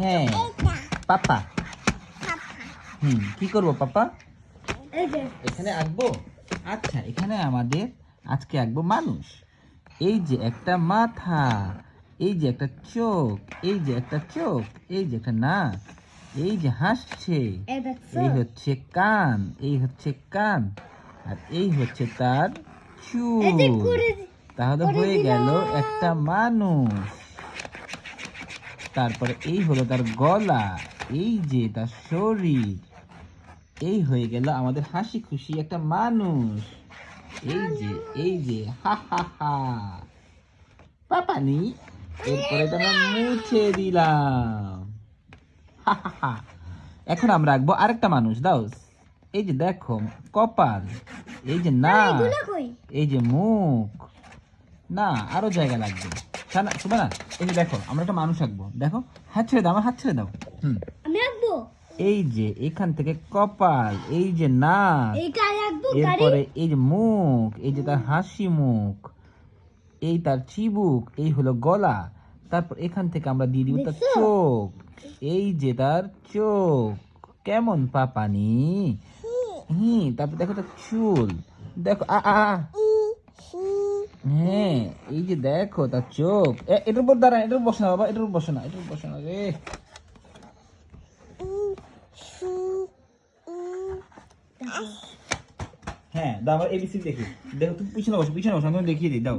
হ্যাঁ। পাপা। হুম কি করব পাপা? এই যে। এখানে আঁকবো? আচ্ছা এখানে আমাদের আজকে আঁকবো মানুষ। এই যে একটা মাথা এই যে একটা চোখ এই যে একটা চোখ এই যে একটা নাক এই যে হাসছে এই হচ্ছে কান এই হচ্ছে কান আর এই হচ্ছে তার চুল। তাহলে হয়ে গেল একটা মানুষ। তারপরে এই হলো তার গলা এই যে তার শরীর এই হয়ে গেল আমাদের হাসি খুশি একটা মানুষ। এই যে এই যে হা হা হা। পাপানি এরপরে তো আমরা মুছে দিলাম। হা হা হা। এখন আমরা রাখব আরেকটা মানুষ দাও। এই যে দেখো কপাল এই যে না এই যে মুখ। না আরও জায়গা লাগবে। শুনে না এই যে দেখো আমরা একটা মানুষ আঁকবো দেখো হাত ছেড়ে দাও আমার হাত ছেড়ে দাও। হুম। আমি আঁকবো এই যে এখান থেকে কপাল এই যে নাক এরপরে এই যে মুখ এই যে তার হাসি মুখ এই তার চিবুক এই হলো গলা। তারপর এখান থেকে আমরা দিয়ে দিব তার চোখ এই যে তার চোখ। কেমন পাপানি? হুম। তারপর দেখো তার চুল। দেখো আ আ। এই যে দেখো তার চোখ এটার উপর দাঁড়ান এটার বসে না বাবা এটার উপর বসে না এটার উপর বসে না রে হ্যাঁ দাও আমার এবিসি দেখি দেখো তুমি পিছনে বসো পিছনে বসো আমি দেখিয়ে দিই দাও